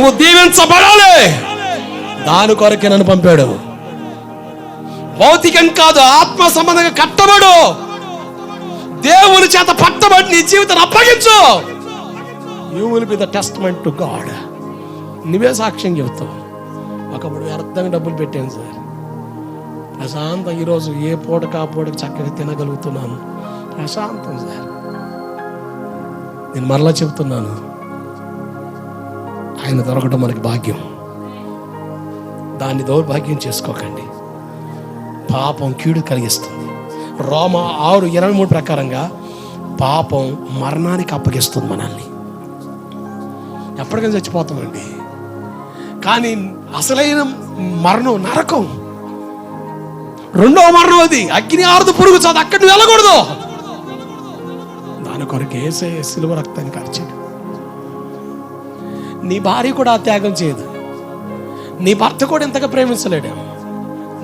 నువ్వు దీవించబడాలి. దాని కొరకే నన్ను పంపాడు. భౌతికం కాదు ఆత్మ సంబంధంగా కట్టబడు. దేవుని చేత పట్టబడి నీ జీవితాన్ని అప్పగించు. You will be the testament to God నువ్వే సాక్ష్యం చెబుతావు. ఒకప్పుడు వ్యర్థంగా డబ్బులు పెట్టాను సార్. ప్రశాంతం ఈరోజు ఏ పూట కా చక్కగా తినగలుగుతున్నాను. ప్రశాంతం సార్. నేను మరలా చెబుతున్నాను. ఆయన దొరకడం మనకి భాగ్యం. దాన్ని దౌర్భాగ్యం చేసుకోకండి. పాపం కీడు కలిగిస్తుంది. రోమ ఆరు ఇరవై మూడు ప్రకారంగా పాపం మరణానికి అప్పగిస్తుంది మనల్ని. ఎప్పటికైనా చచ్చిపోతామండి. కానీ అసలైన మరణం నరకం. రెండవ మరణం అది. అగ్ని ఆరుదు పురుగు చదువు అక్కడిని వెళ్ళకూడదు. దాని కొరకు ఏసే సిలువ రక్తాన్ని కార్చాడు. నీ భార్య కూడా ఆ త్యాగం చేయదు. నీ భర్త కూడా ఇంతగా ప్రేమించలేడు.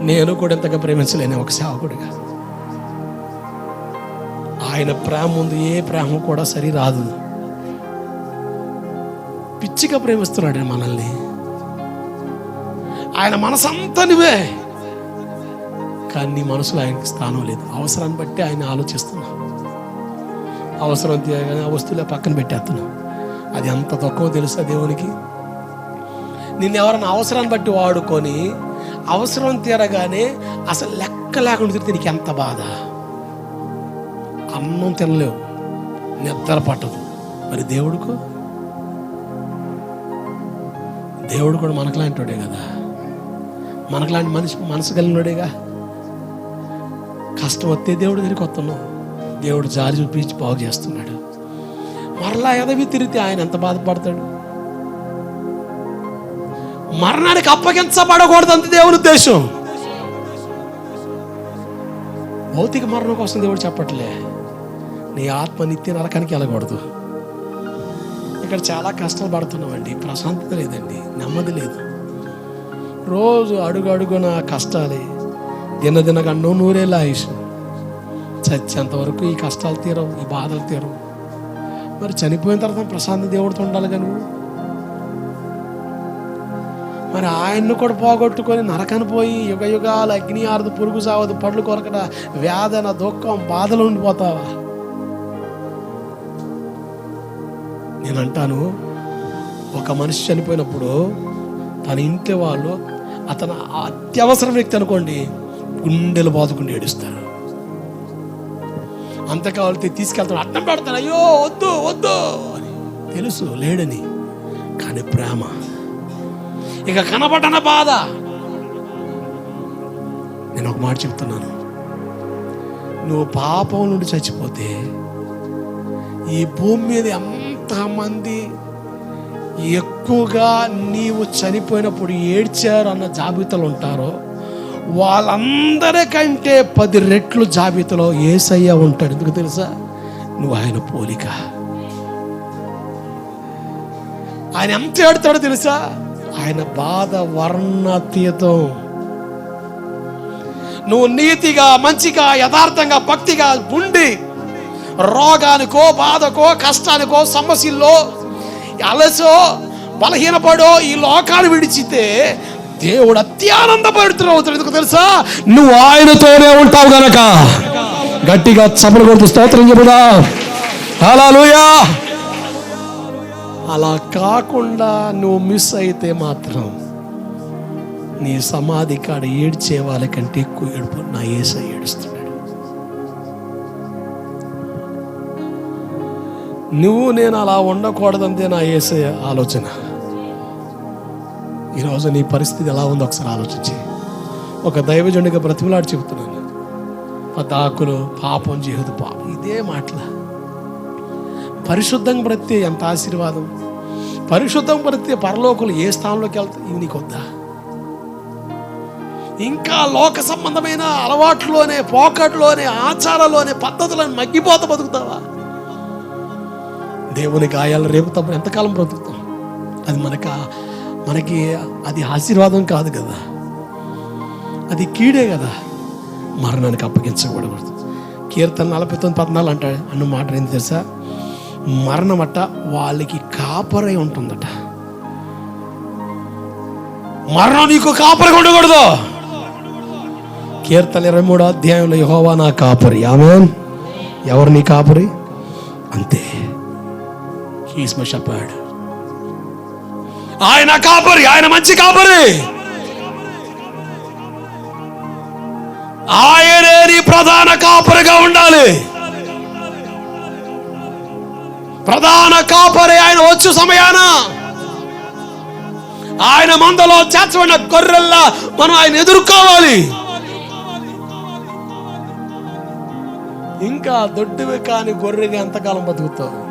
నేను కూడా ఇంతగా ప్రేమించలేను ఒక సేవకుడిగా. ఆయన ప్రేమ ముందు ఏ ప్రేమ కూడా సరి రాదు. పిచ్చిగా ప్రేమిస్తున్నాడు మనల్ని. ఆయన మనసంతా నువ్వే. కానీ నీ మనసులో ఆయనకి స్థానం లేదు. అవసరాన్ని బట్టి ఆయన ఆలోచిస్తున్నా. అవసరం ఆ వస్తువులే పక్కన పెట్టేస్తున్నావు అది ఎంత తక్కువ తెలుసా దేవునికి? నిన్ను ఎవరైనా అవసరాన్ని బట్టి వాడుకొని అవసరం తీరగానే అసలు లెక్క లేకుండా తిరిగితే నీకు ఎంత బాధ? అన్నం తినలేవు. నిద్ర పట్టదు. మరి దేవుడుకు? దేవుడు కూడా మనకులాంటి వాడే కదా. మనకులాంటి మనిషి మనసు కలిగినోడేగా కష్టం వస్తే దేవుడు దగ్గరికి వస్తున్నాం. దేవుడు జారి చూపించి బాగు చేస్తున్నాడు. మరలా ఎదవి తిరిగితే ఆయన ఎంత బాధపడతాడు? మరణానికి అప్పగించబడకూడదు అంత దేవుని ఉద్దేశం. భౌతిక మరణం కోసం దేవుడు చెప్పట్లే. నీ ఆత్మ నిత్య నరకానికి వెళ్ళకూడదు. ఇక్కడ చాలా కష్టాలు పడుతున్నామండి. ప్రశాంతత లేదండి. నెమ్మది లేదు. రోజు అడుగు అడుగున కష్టాలే. దినదిన గండం నూరేళ్ళ ఆయుష్. చచ్చేంతవరకు ఈ కష్టాలు తీరవు ఈ బాధలు తీరవు. మరి చనిపోయిన తర్వాత ప్రశాంత దేవుడితో ఉండాలి కానీ మరి ఆయన్ను కూడా పోగొట్టుకొని నరకని పోయి యుగ యుగాలు అగ్ని ఆరదు పురుగు సావదు పళ్ళు కొరకట వేదన దుఃఖం బాధలు ఉండిపోతావా? నేను అంటాను ఒక మనిషి చనిపోయినప్పుడు తన ఇంటి వాళ్ళు అతను అత్యవసరం వ్యక్తి అనుకోండి గుండెలు బాదుకుని ఏడుస్తారు. అంత కావాలితే తీసుకెళ్తాడు అడ్డం పెడతాడు అయ్యో వద్దు వద్దు అని. తెలుసు లేడని. కానీ ప్రేమ. ఇక కనబడన బాధ. నేను ఒక మాట చెప్తున్నాను. నువ్వు పాపం నుండి చచ్చిపోతే ఈ భూమి మీద ఎంతమంది ఎక్కువగా నీవు చనిపోయినప్పుడు ఏడ్చారు అన్న జాబితాలు ఉంటారో వాళ్ళందరికంటే పది రెట్లు జాబితాలో ఏసయ్య ఉంటాడు. ఎందుకు తెలుసా? నువ్వు ఆయన పోలిక. ఆయన ఎంత ఏడుతాడో తెలుసా? ఆయన బాధ వర్ణాతీతం నువ్వు నీతిగా మంచిగా యథార్థంగా భక్తిగా ఉండి రోగానికో బాధకో కష్టానికో సమస్యల్లో అలసో బలహీనపడో ఈ లోకాలు విడిచితే దేవుడు అత్యానందపడుతున్నావు ఎందుకు తెలుసా? నువ్వు ఆయనతోనే ఉంటావు గనక. గట్టిగా చపలు కొడుతూ స్తోత్రం చెబుదా. హల్లెలూయా. అలా కాకుండా నువ్వు మిస్ అయితే మాత్రం నీ సమాధి కాడ ఏడ్చే వాళ్ళకంటే ఎక్కువ ఏడుపు నా ఏస ఏడుస్తున్నాడు. నువ్వు నేను అలా ఉండకూడదంతే నా ఏసే ఆలోచన. ఈరోజు నీ పరిస్థితి ఎలా ఉందో ఒకసారి ఆలోచించి. ఒక దైవజనుడిగా బ్రతిమలాడు చెబుతున్నాను. పతాకులు పాపం చేయదు పాపం ఇదే మాటల. పరిశుద్ధంగా బ్రతితే ఎంత ఆశీర్వాదం? పరిశుద్ధం బ్రతితే పరలోకులు ఏ స్థానంలోకి వెళ్తాయి ఇవి నీకు వద్దా? ఇంకా లోక సంబంధమైన అలవాట్లోనే పోకట్లోనే ఆచారాల్లోనే పద్ధతులను మగ్గిపోత బతుకుతావా? దేవుని గాయాలు రేపుతాం. ఎంతకాలం బ్రతుకుతాం? అది మనక మనకి అది ఆశీర్వాదం కాదు కదా. అది కీడే కదా. మరణానికి అప్పగించకూడదు కీర్తన నలభై తొమ్మిది పద్నాలుగు అంటాడు అన్న మాట ఏంటి తెలుసా? మరణం అట్ట వాళ్ళకి కాపరై ఉంటుందట. మరణం నీకు కాపరి ఉండకూడదు. కీర్తన ఇరవై మూడో అధ్యాయంలో యహోవా నా కాపరి. ఆమె ఎవరు నీ కాపరి? అంతే. హీస్ మై షెపర్డ్ ఆయన కాపరి ఆయన మంచి కాపరి. ఆయనే నీ ప్రధాన కాపరిగా ఉండాలి. ప్రధాన కాపరి ఆయన వచ్చు సమయాన. ఆయన మందలో చేర్చబడిన గొర్రెల్లా మనం ఆయన ఎదుర్కోవాలి. ఇంకా దొడ్డువి కాని గొర్రెగా ఎంతకాలం బతుకుతావు?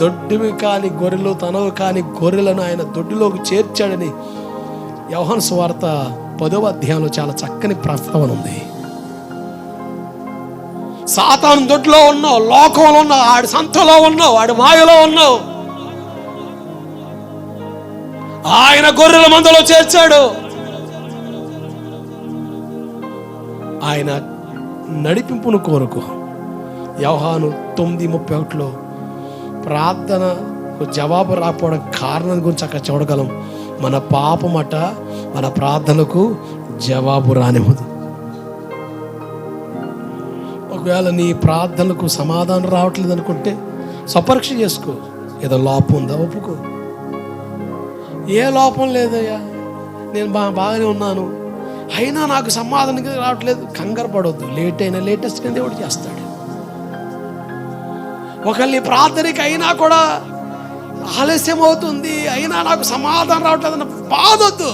దొడ్డివి కాని గొర్రెలు తనవి కాని గొర్రెలను ఆయన దొడ్డిలోకి చేర్చాడని యవహన్ స్వార్త పదవ అధ్యాయంలో చాలా చక్కని ప్రస్తావన ఉంది. సాతాను దొడ్లో ఉన్నావు లోకంలో ఉన్నావు ఆడి సంతలో ఉన్నావు ఆడి మాయలో ఉన్నావు. ఆయన గొర్రెల మందలో చేర్చాడు. ఆయన నడిపింపును కోరుకో. యవహాను తొమ్మిది ముప్పై ఒకటిలో ప్రార్థన జవాబు రాకపోవడం కారణం గురించి అక్కడ చూడగలం. మన పాపమట మన ప్రార్థనకు జవాబు రానివ్వదు. ఒకవేళ నీ ప్రార్థనకు సమాధానం రావట్లేదు అనుకుంటే స్వపరీక్ష చేసుకో. ఏదో లోపం ఉందా ఒప్పుకో. ఏ లోపం లేదయ్యా. నేను బా బాగానే ఉన్నాను. అయినా నాకు సమాధానం రావట్లేదు. కంగారు పడవద్దు లేట్ అయినా లేటెస్ట్ దేవుడు చేస్తాడు? ఒకళ్ళని ప్రార్థనకి అయినా కూడా ఆలస్యం అవుతుంది అయినా నాకు సమాధానం రావట్లేదు అన్న బాధొద్దు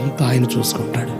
అంతా ఆయన చూసుకుంటాడు.